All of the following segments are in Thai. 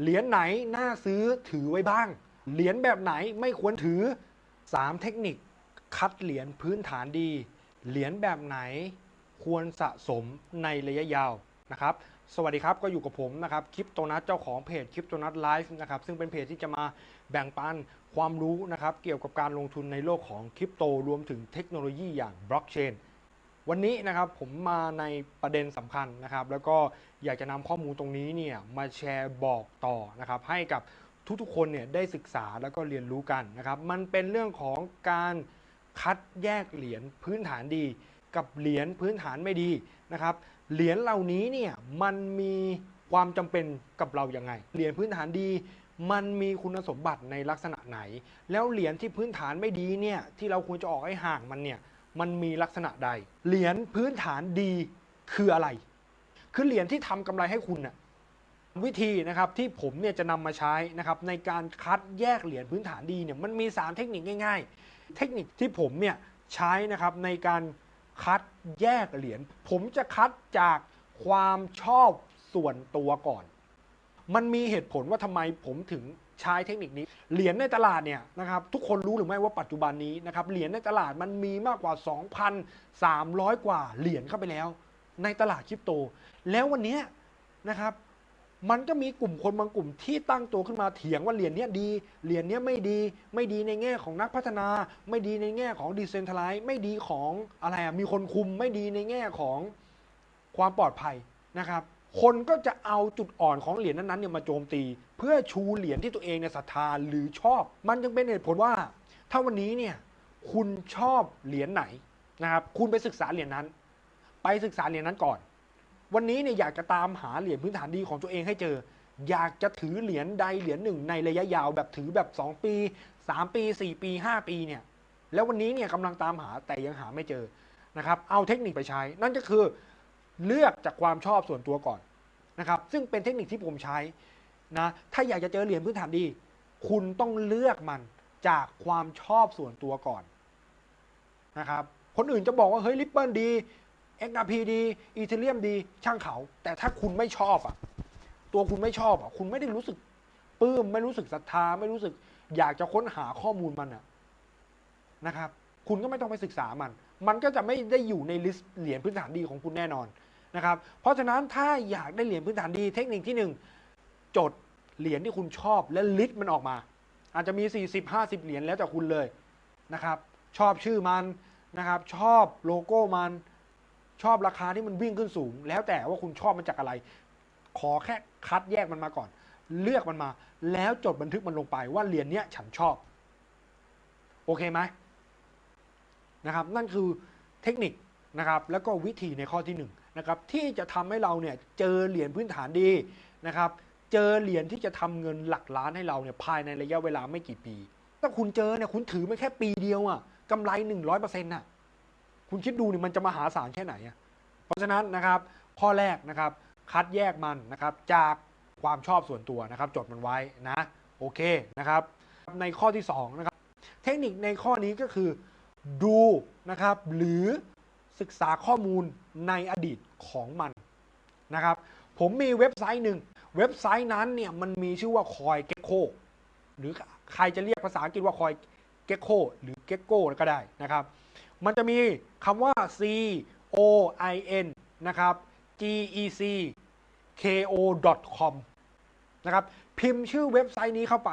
เหรียญไหนน่าซื้อถือไว้บ้าง เหรียญแบบไหนไม่ควรถือ 3 เทคนิค คัดเหรียญพื้นฐานดี เหรียญแบบไหนควรสะสมในระยะยาวนะครับ สวัสดีครับก็อยู่กับผมนะครับคลิปโตนัทเจ้าของเพจคลิปโตนัทไลฟ์นะครับซึ่งเป็นเพจที่จะมาแบ่งปันความรู้นะครับเกี่ยวกับการลงทุนในโลกของคริปโตรวมถึงเทคโนโลยีอย่างบล็อกเชน วันนี้นะครับผมมาในประเด็นสำคัญนะครับ แล้วก็อยากจะนำข้อมูลตรงนี้เนี่ยมาแชร์บอกต่อนะครับให้กับทุกๆคนเนี่ยได้ศึกษาแล้วก็เรียนรู้กันนะครับมันเป็นเรื่องของการคัดแยกเหรียญพื้นฐานดี กับเหรียญพื้นฐานไม่ดีนะครับเหรียญเหล่านี้เนี่ยมันมีความจำเป็นกับเราอย่างไง เหรียญพื้นฐานดี มันมีคุณสมบัติในลักษณะไหน แล้วเหรียญที่พื้นฐานไม่ดีเนี่ยที่เราควรจะออกให้ห่างมันเนี่ย มันมีลักษณะใด เหรียญพื้นฐานดีคืออะไร คือเหรียญที่ทำกำไรให้คุณน่ะวิธีนะครับที่ผมเนี่ยจะนำมาใช้นะครับในการคัดแยกเหรียญพื้นฐานดีเนี่ยมันมี 3 เทคนิคง่าย ๆ เทคนิคที่ผมเนี่ยใช้นะครับในการคัดแยกเหรียญผมจะคัดจากความชอบส่วนตัวก่อน มันมีเหตุผลว่าทำไมผมถึง ใช้เทคนิคนี้ เหรียญในตลาดเนี่ยนะครับทุกคนรู้หรือไม่ว่าปัจจุบันนี้นะครับเหรียญในตลาดมันมีมากกว่า 2,300 กว่าเหรียญเข้าไปแล้ว ในตลาดคริปโต แล้ววันนี้นะครับมันก็มีกลุ่มคนบางกลุ่มที่ตั้งตัวขึ้นมาเถียงว่าเหรียญเนี้ยดี เหรียญเนี้ยไม่ดี ไม่ดีในแง่ของนักพัฒนา ไม่ดีในแง่ของดิเซนทไลซ์ไม่ดีของอะไรอะมีคนคุมไม่ดีในแง่ของความปลอดภัยนะครับ คนก็จะเอาจุดอ่อนของเหรียญนั้นๆเนี่ยมาโจมตี เพื่อชูเหรียญที่ตัวเองเนี่ยศรัทธาหรือชอบ มันจึงเป็นเหตุผลว่า ถ้าวันนี้เนี่ยคุณชอบเหรียญไหนนะครับคุณไปศึกษาเหรียญนั้น ไปศึกษาเหรียญนั้นก่อน วันนี้เนี่ยอยากจะตามหาเหรียญพื้นฐานดีของตัวเองให้เจอ อยากจะถือเหรียญใดเหรียญหนึ่งในระยะยาวแบบถือแบบ 2 ปี 3 ปี 4 ปี 5 ปีเนี่ยแล้ววันนี้เนี่ยกำลังตามหาแต่ยังหาไม่เจอนะครับเอาเทคนิคไปใช้ นั่นก็คือเลือกจากความชอบส่วนตัวก่อนนะครับซึ่งเป็นเทคนิคที่ผมใช้ นะ ถ้าอยากจะเจอเหรียญพื้นฐานดี คุณต้องเลือกมันจากความชอบส่วนตัวก่อนนะครับ คนอื่นจะบอกว่า เฮ้ยริปเปิลดี XRP ดีอีเทเรียมดีช่างเขา แต่ถ้าคุณไม่ชอบอะ ตัวคุณไม่ชอบอะ คุณไม่ได้รู้สึกปลื้มไม่รู้สึกศรัทธา ไม่รู้สึกอยากจะค้นหาข้อมูลมันอะนะครับ คุณก็ไม่ต้องไปศึกษามัน มันก็จะไม่ได้อยู่ในลิสต์เหรียญพื้นฐานดีของคุณแน่นอนนะครับ เพราะฉะนั้นถ้าอยากได้เหรียญพื้นฐานดีเทคนิคที่หนึ่ง จดเหรียญที่คุณชอบและลิสต์มันออกมา อาจจะมี 40 50 เหรียญแล้วแต่คุณเลยนะครับ ชอบชื่อมันนะครับ ชอบโลโก้มัน ชอบราคาที่มันวิ่งขึ้นสูง แล้วแต่ว่าคุณชอบมันจากอะไร ขอแค่คัดแยกมันมาก่อน เลือกมันมา แล้วจดบันทึกมันลงไปว่าเหรียญเนี้ยฉันชอบ โอเคไหมนะครับ นั่นคือเทคนิคนะครับ แล้วก็วิธีในข้อที่หนึ่งนะครับ ที่จะทำให้เราเนี่ยเจอเหรียญพื้นฐานดีนะครับ เจอเหรียญที่จะทำเงินหลักล้านให้เราเนี่ยภายในระยะเวลาไม่กี่ปี ถ้าคุณเจอเนี่ยคุณถือไม่แค่ปีเดียวอะ่ะกำไรหนึ่งร้อยเปอร์เซ็นต์น่ะคุณคิดดูเนี่ยมันจะมหาศาลแค่ไหนอะเพราะฉะนั้นนะครับข้อแรกนะครับคัดแยกมันนะครับจากความชอบส่วนตัวนะครับจดมันไว้นะโอเคนะครับ ในข้อที่2นะครับเทคนิคในข้อนี้ก็คือดูนะครับหรือศึกษาข้อมูลในอดีตของมันนะครับผมมีเว็บไซต์หนึ่ง เว็บไซต์นั้นเนี่ยมันมีชื่อว่า Coin Gecko หรือใครจะเรียกภาษาอังกฤษว่า Coin Gecko หรือ Gecko ก็ได้นะครับ มันจะมีคำว่า C O I N นะครับ G E C K O com นะครับ พิมพ์ชื่อเว็บไซต์นี้เข้าไป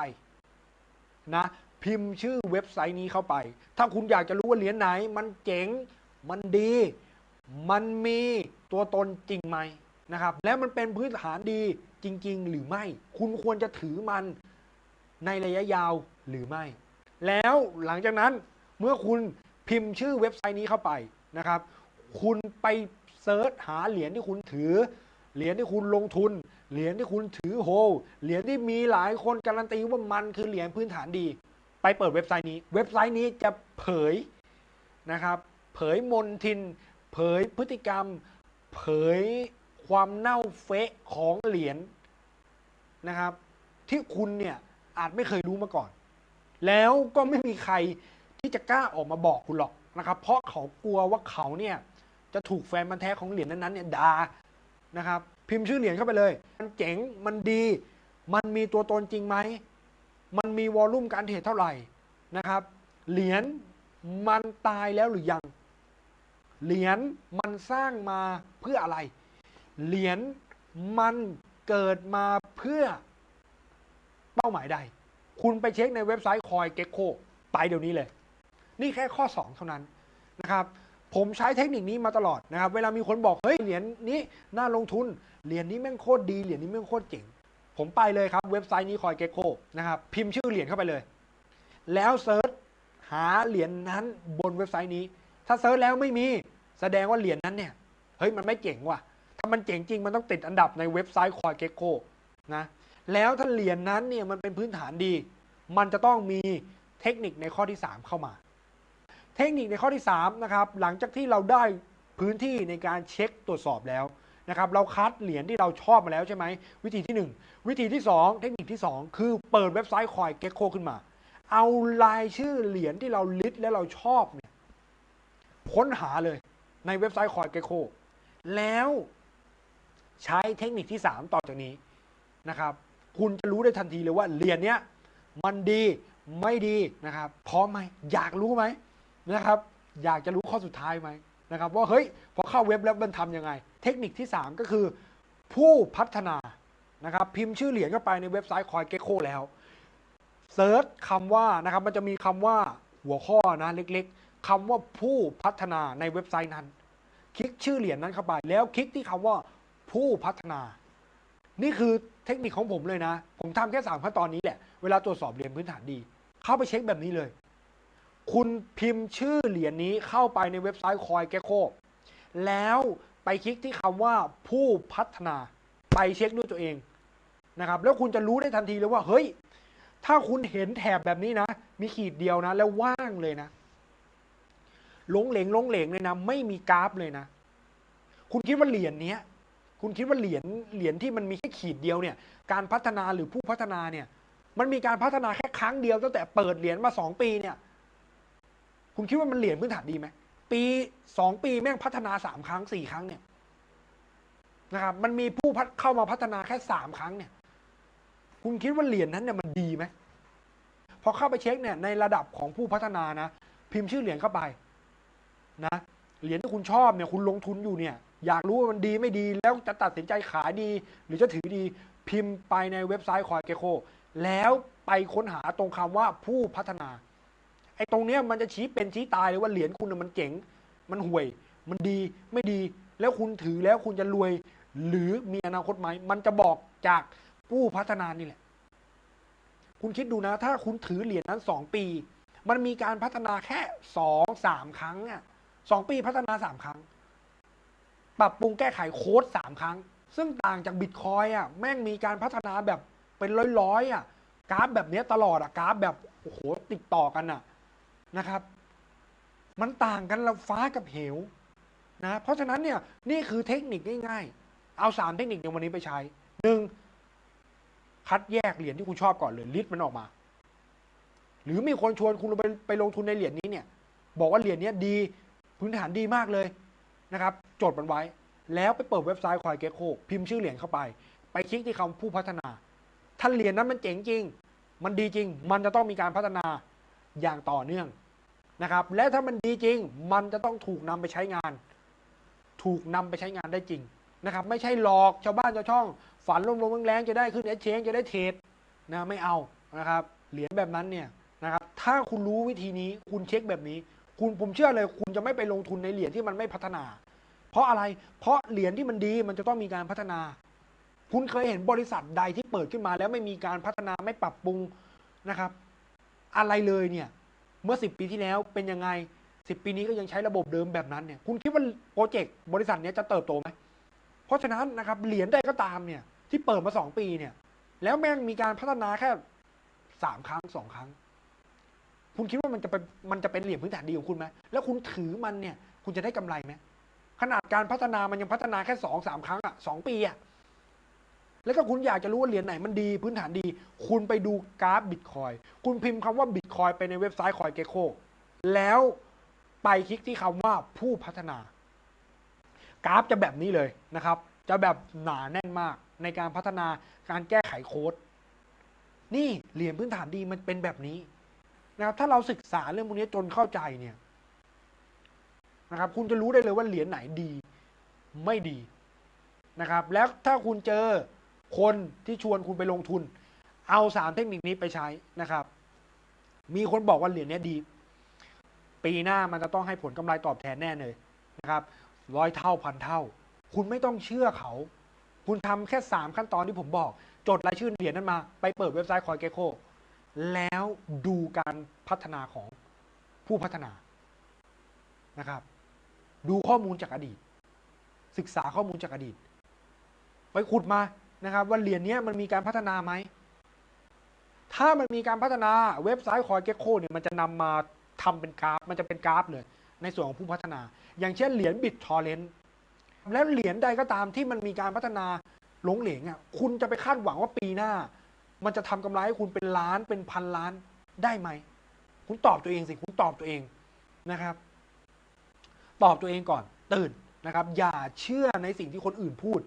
นะพิมพ์ชื่อเว็บไซต์นี้เข้าไป ถ้าคุณอยากจะรู้ว่าเหรียญไหน มันเจ๋ง มันดี มันมีตัวตนจริงไหมนะครับ แล้วมันเป็นพื้นฐานดี จริง ๆ หรือไม่ คุณควรจะถือมันในระยะยาวหรือไม่ แล้วหลังจากนั้นเมื่อคุณพิมพ์ชื่อเว็บไซต์นี้เข้าไปนะครับ คุณไปเซิร์ชหาเหรียญที่คุณถือ เหรียญที่คุณลงทุน เหรียญที่คุณถือโฮลเหรียญที่มีหลายคนการันตีว่ามันคือเหรียญพื้นฐานดี ไปเปิดเว็บไซต์นี้ เว็บไซต์นี้จะเผยนะครับ เผยมนทิน เผยพฤติกรรม เผย ความเน่าเฟะของเหรียญนะครับ ที่คุณเนี่ยอาจไม่เคยรู้มาก่อน แล้วก็ไม่มีใครที่จะกล้าออกมาบอกคุณหรอกนะครับ เพราะเขากลัวว่าเขาเนี่ยจะถูกแฟนมันแท้ของเหรียญนั้นๆเนี่ยด่านะครับ พิมพ์ชื่อเหรียญเข้าไปเลย มันเจ๋งมันดี มันมีตัวตนจริงไหมมันมีวอลลุ่มการเทรดเท่าไหร่นะครับ เหรียญมันตายแล้วหรือยัง เหรียญมันสร้างมาเพื่ออะไร เหรียญมันเกิดมาเพื่อเป้าหมายใด คุณไปเช็คในเว็บไซต์คอยเก็กโคไปเดี๋ยวนี้เลย นี่แค่ข้อ 2 เท่านั้นนะครับ ผมใช้เทคนิคนี้มาตลอดนะครับ เวลามีคนบอกเฮ้ยเหรียญนี้น่าลงทุน เหรียญนี้แม่งโคตรดี เหรียญนี้แม่งโคตรเจ๋ง ผมไปเลยครับ เว็บไซต์นี้คอยเก็กโคนะครับ พิมพ์ชื่อเหรียญเข้าไปเลย แล้วเซิร์ชหาเหรียญนั้นบนเว็บไซต์นี้ ถ้าเซิร์ชแล้วไม่มี แสดงว่าเหรียญนั้นเนี่ย เฮ้ยมันไม่เจ๋งว่ะ มันเจ๋งจริงมันต้องติดอันดับในเว็บไซต์คอยเก็กโคนะแล้วถ้าเหรียญนั้นเนี่ยมันเป็นพื้นฐานดี มันจะต้องมีเทคนิคในข้อที่ 3 เข้ามา เทคนิคในข้อที่3นะครับหลังจากที่เราได้พื้นที่ในการเช็คตรวจสอบแล้วนะครับเราคัดเหรียญที่เราชอบมาแล้วใช่ไหมวิธีที่ 1 วิธีที่ 2 เทคนิคที่ 2 คือเปิดเว็บไซต์คอยเก็กโคขึ้นมา เอารายชื่อเหรียญที่เราลิสต์และเราชอบเนี่ยค้นหาเลยในเว็บไซต์คอยเก็กโคแล้ว ใช้เทคนิคที่ 3 ต่อจากนี้นะครับ คุณจะรู้ได้ทันทีเลยว่าเหรียญเนี้ยมันดีไม่ดีนะครับ พร้อมไหมอยากรู้ไหมนะครับ อยากจะรู้ข้อสุดท้ายไหมนะครับ ว่าเฮ้ยพอเข้าเว็บแล้วมันทำยังไง เทคนิคที่ 3 ก็คือผู้พัฒนานะครับ พิมพ์ชื่อเหรียญเข้าไปในเว็บไซต์คอยเก็กโคแล้วเซิร์ชคำว่านะครับมันจะมีคำว่าหัวข้อนะเล็กๆคำว่าผู้พัฒนาในเว็บไซต์นั้น คลิกชื่อเหรียญนั้นเข้าไป แล้วคลิกที่คำว่า ผู้พัฒนา นี่คือเทคนิคของผมเลยนะ ผมทำแค่สามขั้นตอนนี้แหละ เวลาตรวจสอบเหรียญพื้นฐานดี เข้าไปเช็คแบบนี้เลย คุณพิมพ์ชื่อเหรียญนี้เข้าไปในเว็บไซต์คอยแกโคแล้วไปคลิกที่คำว่าผู้พัฒนา ไปเช็คด้วยตัวเองนะครับ แล้วคุณจะรู้ได้ทันทีเลยว่า เฮ้ย ถ้าคุณเห็นแถบแบบนี้นะ มีขีดเดียวนะ แล้วว่างเลยนะหลงเหลงหลงเหลงเลยนะ ไม่มีกราฟเลยนะ คุณคิดว่าเหรียญเนี้ย คุณคิดว่าเหรียญเหรียญที่มันมีแค่ขีดเดียวเนี่ย การพัฒนาหรือผู้พัฒนาเนี่ย มันมีการพัฒนาแค่ครั้งเดียวตั้งแต่เปิดเหรียญมาสองปีเนี่ย คุณคิดว่ามันเหรียญพื้นฐานดีไหมปีสองปีแม่งพัฒนาสามครั้งสี่ครั้งเนี่ยนะครับมันมีผู้พัฒเข้ามาพัฒนาแค่สามครั้งเนี่ย คุณคิดว่าเหรียญนั้นเนี่ยมันดีไหมพอเข้าไปเช็คเนี่ยในระดับของผู้พัฒนานะ พิมพ์ชื่อเหรียญเข้าไปนะเหรียญที่คุณชอบเนี่ยคุณลงทุนอยู่เนี่ย อยากรู้ว่ามันดีไม่ดีแล้วจะตัดสินใจขายดี หรือจะถือดีพิมพ์ไปในเว็บไซต์คอยเกโคแล้วไปค้นหาตรงคำว่าผู้พัฒนาไอ้ตรงเนี้ยมันจะชี้เป็นชี้ตายเลยว่าเหรียญคุณน่ะมันเจ๋ง มันห่วย มันดีไม่ดี แล้วคุณถือแล้วคุณจะรวย หรือมีอนาคตไหมมันจะบอกจากผู้พัฒนานี่แหละ คุณคิดดูนะ ถ้าคุณถือเหรียญนั้นสองปี มันมีการพัฒนาแค่สองสามครั้งอะสองปีพัฒนาสามครั้ง ปรับปรุงแก้ไขโค้ดสามครั้ง ซึ่งต่างจากบิตคอยอะแม่งมีการพัฒนาแบบเป็นร้อยๆอะกราฟแบบนี้ตลอดอะกราฟแบบโอ้โหติดต่อกันอะนะครับ มันต่างกันละฟ้ากับเหวนะเพราะฉะนั้นเนี่ยนี่คือเทคนิคง่ายๆ เอาสามเทคนิคในวันนี้ไปใช้หนึ่งคัดแยกเหรียญที่คุณชอบก่อนเลยลิสต์มันออกมา หรือมีคนชวนคุณไปไปลงทุนในเหรียญนี้เนี่ย บอกว่าเหรียญนี้ดีพื้นฐานดีมากเลย นะครับจดมันไว้ แล้วไปเปิดเว็บไซต์คอยเก็โคพิมพ์ชื่อเหรียญเข้าไป ไปคลิกที่คำผู้พัฒนาถ้าเหรียญนั้นมันเจ๋งจริง มันดีจริง มันจะต้องมีการพัฒนาอย่างต่อเนื่องนะครับ และถ้ามันดีจริง มันจะต้องถูกนำไปใช้งาน ถูกนำไปใช้งานได้จริงนะครับ ไม่ใช่หลอกชาวบ้านชาวช่อง ฝันลมๆแรงๆจะได้ขึ้นเอชเชงจะได้เทรดนะไม่เอานะครับ เหรียญแบบนั้นเนี่ยนะครับ ถ้าคุณรู้วิธีนี้คุณเช็คแบบนี้ คุณผมเชื่อเลย คุณจะไม่ไปลงทุนในเหรียญที่มันไม่พัฒนา เพราะอะไร เพราะเหรียญที่มันดีมันจะต้องมีการพัฒนา คุณเคยเห็นบริษัทใดที่เปิดขึ้นมา แล้วไม่มีการพัฒนาไม่ปรับปรุงนะครับ อะไรเลยเนี่ยเมื่อ 10 ปีที่แล้วเป็นยังไง 10 ปีนี้ก็ยังใช้ระบบเดิมแบบนั้นเนี่ย คุณคิดว่าโปรเจกต์บริษัทนี้จะเติบโตไหม เพราะฉะนั้นนะครับเหรียญใดก็ตามเนี่ยที่เปิดมา 2 ปีเนี่ย แล้วแม่งมีการพัฒนาแค่สามครั้งสองครั้ง คุณคิดว่ามันจะเป็นมันจะเป็นเหรียญพื้นฐานดีของคุณไหมแล้วคุณถือมันเนี่ย คุณจะได้กำไรไหม ขนาดการพัฒนามันยังพัฒนาแค่สองสามครั้งอะสองปีอะแล้วก็คุณอยากจะรู้ว่าเหรียญไหนมันดีพื้นฐานดี คุณไปดูกราฟบิตคอยคุณพิมพ์คำว่าบิตคอยไปในเว็บไซต์คอยเกโคแล้วไปคลิกที่คำว่าผู้พัฒนา กราฟจะแบบนี้เลยนะครับ จะแบบหนาแน่นมากในการพัฒนาการแก้ไขโค้ด นี่เหรียญพื้นฐานดีมันเป็นแบบนี้นะครับถ้าเราศึกษาเรื่องพวกนี้จนเข้าใจเนี่ย นะครับ คุณจะรู้ได้เลยว่าเหรียญไหนดี ไม่ดีนะครับ แล้วถ้าคุณเจอคนที่ชวนคุณไปลงทุน เอาสามเทคนิคนี้ไปใช้นะครับ มีคนบอกว่าเหรียญนี้ดี ปีหน้ามันจะต้องให้ผลกำไรตอบแทนแน่เลยนะครับร้อยเท่าพันเท่า คุณไม่ต้องเชื่อเขา คุณทำแค่สามขั้นตอนที่ผมบอก จดรายชื่อเหรียญนั้นมา ไปเปิดเว็บไซต์คอยเกโคแล้วดูการพัฒนาของผู้พัฒนานะครับ ดูข้อมูลจากอดีต ศึกษาข้อมูลจากอดีต ไปขุดมานะครับ ว่าเหรียญนี้มันมีการพัฒนาไหม ถ้ามันมีการพัฒนาเว็บไซต์คอยเกโคเนี่ยมันจะนำมาทำเป็นกราฟ มันจะเป็นกราฟเลย ในส่วนของผู้พัฒนา อย่างเช่นเหรียญบิตทอร์เรนแล้วเหรียญใดก็ตามที่มันมีการพัฒนาหลงเหลงอะคุณจะไปคาดหวังว่าปีหน้า มันจะทำกำไรให้คุณเป็นล้านเป็นพันล้านได้ไหม คุณตอบตัวเองสิ คุณตอบตัวเองนะครับ ตอบตัวเองก่อน ตื่นนะครับ อย่าเชื่อในสิ่งที่คนอื่นพูด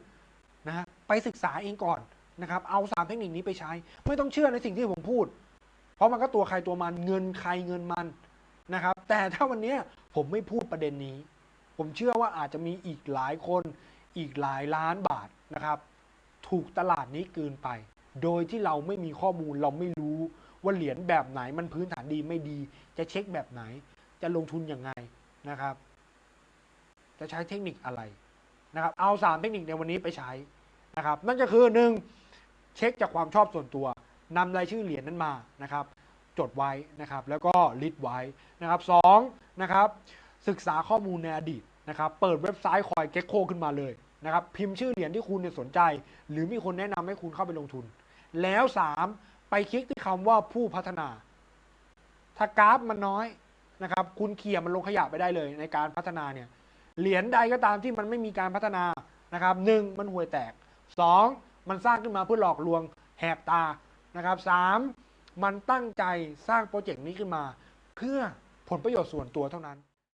นะฮะไปศึกษาเองก่อนนะครับ เอาสามเทคนิคนี้ไปใช้ ไม่ต้องเชื่อในสิ่งที่ผมพูด เพราะมันก็ตัวใครตัวมันเงินใครเงินมันนะครับ แต่ถ้าวันนี้ผมไม่พูดประเด็นนี้ ผมเชื่อว่าอาจจะมีอีกหลายคนอีกหลายล้านบาทนะครับ ถูกตลาดนี้กลืนไป โดยที่เราไม่มีข้อมูลเราไม่รู้ว่าเหรียญแบบไหนมันพื้นฐานดีไม่ดี จะเช็คแบบไหน จะลงทุนยังไงนะครับ จะใช้เทคนิคอะไรนะครับเอาสามเทคนิคในวันนี้ไปใช้นะครับนั่นก็คือหนึ่งเช็คจากความชอบส่วนตัวนำรายชื่อเหรียญนั้นมานะครับ จดไว้นะครับ แล้วก็ลิสต์ไว้นะครับสองนะครับศึกษาข้อมูลในอดีตนะครับ เปิดเว็บไซต์คอยเก็กโคขึ้นมาเลยนะครับ พิมพ์ชื่อเหรียญที่คุณสนใจ หรือมีคนแนะนำให้คุณเข้าไปลงทุน แล้วสามไปคลิกที่คำว่าผู้พัฒนา ถ้ากราฟมันน้อยนะครับ คุณเขี่ยมันลงขยะไปได้เลยในการพัฒนาเนี่ย เหรียญใดก็ตามที่มันไม่มีการพัฒนานะครับหนึ่งมันห่วยแตกสองมันสร้างขึ้นมาเพื่อหลอกลวงแหกตานะครับสามมันตั้งใจสร้างโปรเจกต์นี้ขึ้นมา เพื่อผลประโยชน์ส่วนตัวเท่านั้น